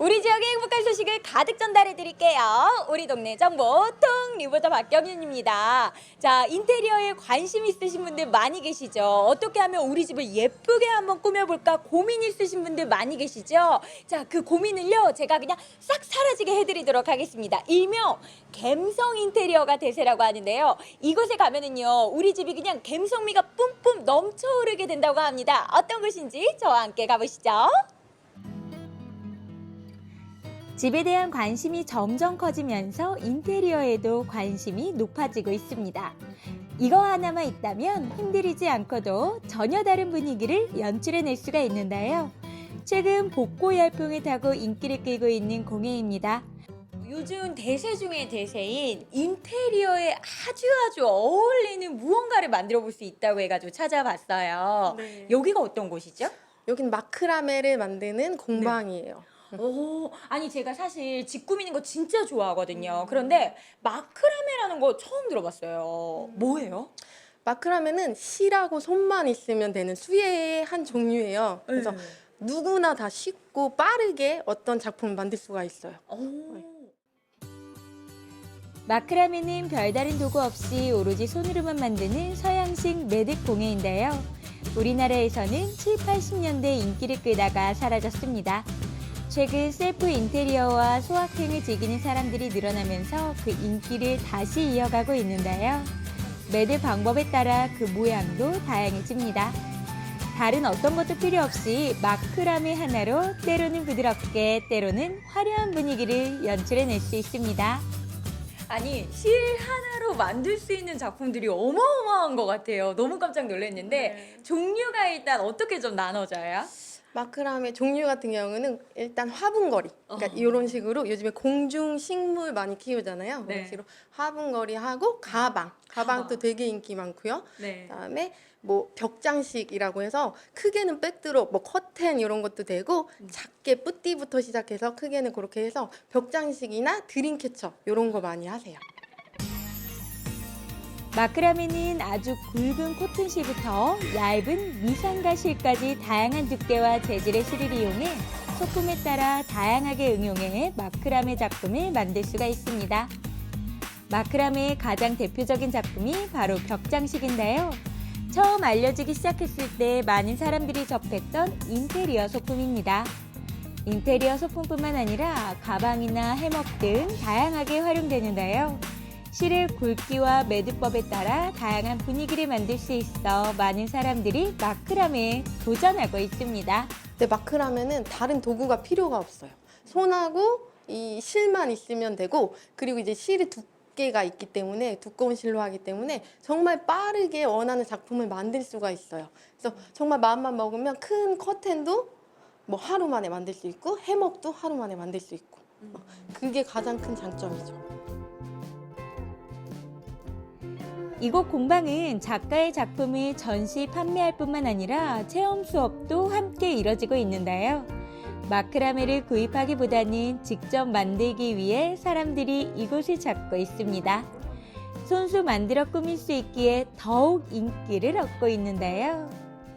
우리 지역의 행복한 소식을 가득 전달해 드릴게요. 우리 동네 정보 통 리포터 박경윤입니다. 자, 인테리어에 관심 있으신 분들 많이 계시죠? 어떻게 하면 우리 집을 예쁘게 한번 꾸며볼까 고민 있으신 분들 많이 계시죠? 자, 그 고민을요, 제가 그냥 싹 사라지게 해드리도록 하겠습니다. 일명 갬성 인테리어가 대세라고 하는데요. 이곳에 가면은요, 우리 집이 그냥 갬성미가 뿜뿜 넘쳐 흐르게 된다고 합니다. 어떤 곳인지 저와 함께 가보시죠. 집에 대한 관심이 점점 커지면서 인테리어에도 관심이 높아지고 있습니다. 이거 하나만 있다면 힘들이지 않고도 전혀 다른 분위기를 연출해낼 수가 있는데요. 최근 복고 열풍을 타고 인기를 끌고 있는 공예입니다. 요즘 대세 중의 대세인 인테리어에 아주 아주 어울리는 무언가를 만들어 볼 수 있다고 해가지고 찾아봤어요. 네. 여기가 어떤 곳이죠? 여긴 마크라메를 만드는 공방이에요. 오, 아니 제가 사실 집 꾸미는 거 진짜 좋아하거든요. 그런데 마크라메라는 거 처음 들어봤어요. 뭐예요? 마크라메는 실하고 손만 있으면 되는 수예의 한 종류예요. 그래서 네. 누구나 다 쉽고 빠르게 어떤 작품을 만들 수가 있어요. 오. 마크라메는 별다른 도구 없이 오로지 손으로만 만드는 서양식 매듭 공예인데요. 우리나라에서는 7, 80년대 인기를 끌다가 사라졌습니다. 최근 셀프 인테리어와 소확행을 즐기는 사람들이 늘어나면서 그 인기를 다시 이어가고 있는데요. 매듭 방법에 따라 그 모양도 다양해집니다. 다른 어떤 것도 필요 없이 마크라메 하나로 때로는 부드럽게 때로는 화려한 분위기를 연출해낼 수 있습니다. 아니 실 하나로 만들 수 있는 작품들이 어마어마한 것 같아요. 너무 깜짝 놀랐는데 종류가 일단 어떻게 좀 나눠져요? 마크라메 종류 같은 경우는 일단 화분거리. 그러니까 어. 이런 식으로 요즘에 공중 식물 많이 키우잖아요. 네. 그런 식으로 화분거리 하고 가방. 가방도 가방. 되게 인기 많고요. 네. 그다음에 뭐 벽장식이라고 해서 크게는 백드롭, 뭐 커튼 이런 것도 되고 음. 작게 뿌띠부터 시작해서 크게는 그렇게 해서 벽장식이나 드림캐쳐 이런 거 많이 하세요. 마크라메는 아주 굵은 코튼 실부터 얇은 미상가 실까지 다양한 두께와 재질의 실을 이용해 소품에 따라 다양하게 응용해 마크라메 작품을 만들 수가 있습니다. 마크라메의 가장 대표적인 작품이 바로 벽장식인데요. 처음 알려지기 시작했을 때 많은 사람들이 접했던 인테리어 소품입니다. 인테리어 소품뿐만 아니라 가방이나 해먹 등 다양하게 활용되는데요. 실의 굵기와 매듭법에 따라 다양한 분위기를 만들 수 있어 많은 사람들이 마크라메에 도전하고 있습니다. 근데 마크라메는 다른 도구가 필요가 없어요. 손하고 이 실만 있으면 되고 그리고 이제 실이 두께가 있기 때문에 두꺼운 실로 하기 때문에 정말 빠르게 원하는 작품을 만들 수가 있어요. 그래서 정말 마음만 먹으면 큰 커튼도 뭐 하루 만에 만들 수 있고 해먹도 하루 만에 만들 수 있고 어, 그게 가장 큰 장점이죠. 이곳 공방은 작가의 작품을 전시 판매할 뿐만 아니라 체험 수업도 함께 이뤄지고 있는데요. 마크라메를 구입하기보다는 직접 만들기 위해 사람들이 이곳을 찾고 있습니다. 손수 만들어 꾸밀 수 있기에 더욱 인기를 얻고 있는데요.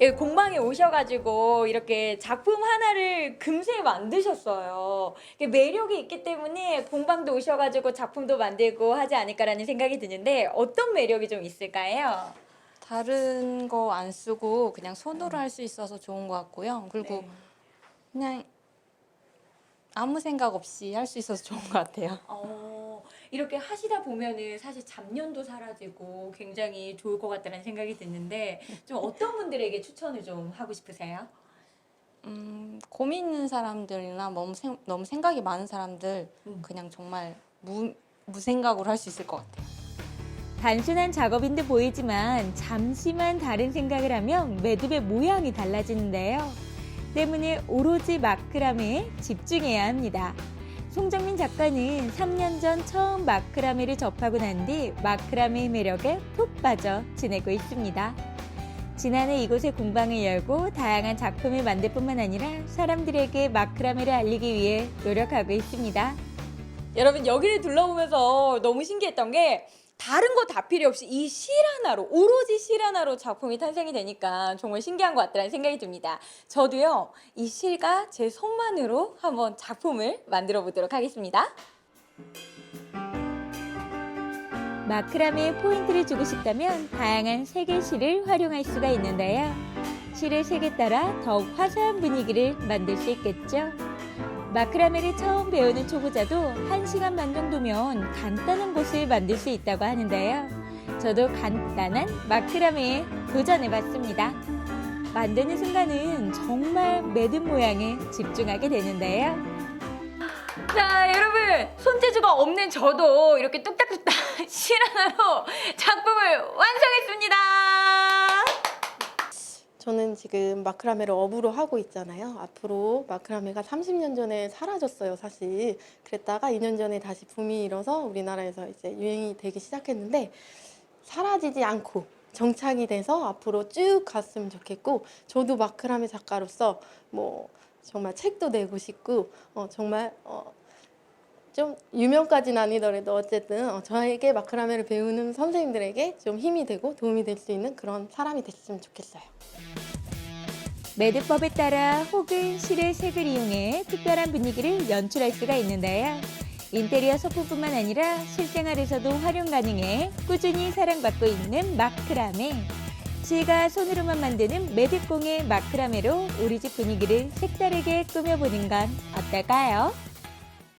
예, 공방에 오셔가지고 이렇게 작품 하나를 금세 만드셨어요. 이게 매력이 있기 때문에 공방도 오셔가지고 작품도 만들고 하지 않을까라는 생각이 드는데 어떤 매력이 좀 있을까요? 다른 거 안 쓰고 그냥 손으로 할 수 있어서 좋은 것 같고요. 그리고 네. 그냥 아무 생각 없이 할 수 있어서 좋은 것 같아요. 어, 이렇게 하시다 보면은 사실 잡념도 사라지고 굉장히 좋을 것 같다는 생각이 드는데 좀 어떤 분들에게 추천을 좀 하고 싶으세요? 음, 고민 있는 사람들이나 너무, 생, 너무 생각이 많은 사람들 음. 그냥 정말 무, 무생각으로 할 수 있을 것 같아요. 단순한 작업인 듯 보이지만 잠시만 다른 생각을 하면 매듭의 모양이 달라지는데요. 때문에 오로지 마크라메에 집중해야 합니다. 송정민 작가는 3년 전 처음 마크라메를 접하고 난 뒤 마크라메의 매력에 푹 빠져 지내고 있습니다. 지난해 이곳에 공방을 열고 다양한 작품을 만들 뿐만 아니라 사람들에게 마크라메를 알리기 위해 노력하고 있습니다. 여러분 여기를 둘러보면서 너무 신기했던 게 다른 거 다 필요 없이 이 실 하나로 오로지 실 하나로 작품이 탄생이 되니까 정말 신기한 것 같다는 생각이 듭니다. 저도요 이 실과 제 손만으로 한번 작품을 만들어 보도록 하겠습니다. 마크라메에 포인트를 주고 싶다면 다양한 색의 실을 활용할 수가 있는데요. 실의 색에 따라 더욱 화사한 분위기를 만들 수 있겠죠. 마크라메를 처음 배우는 초보자도 1시간 반 정도면 간단한 곳을 만들 수 있다고 하는데요. 저도 간단한 마크라메에 도전해봤습니다. 만드는 순간은 정말 매듭 모양에 집중하게 되는데요. 자, 여러분. 손재주가 없는 저도 이렇게 뚝딱뚝딱 실 하나로 작품을 완성했습니다. 저는 지금 마크라메를 업으로 하고 있잖아요. 앞으로 마크라메가 30년 전에 사라졌어요, 사실. 그랬다가 2년 전에 다시 붐이 일어서 우리나라에서 이제 유행이 되기 시작했는데 사라지지 않고 정착이 돼서 앞으로 쭉 갔으면 좋겠고 저도 마크라메 작가로서 뭐 정말 책도 내고 싶고 어, 정말 어, 좀 유명까지는 아니더라도 어쨌든 어, 저에게 마크라메를 배우는 선생님들에게 좀 힘이 되고 도움이 될 수 있는 그런 사람이 됐으면 좋겠어요. 매듭법에 따라 혹은 실의 색을 이용해 특별한 분위기를 연출할 수가 있는데요. 인테리어 소품뿐만 아니라 실생활에서도 활용 가능해 꾸준히 사랑받고 있는 마크라메. 실과 손으로만 만드는 매듭공의 마크라메로 우리 집 분위기를 색다르게 꾸며보는 건 어떨까요?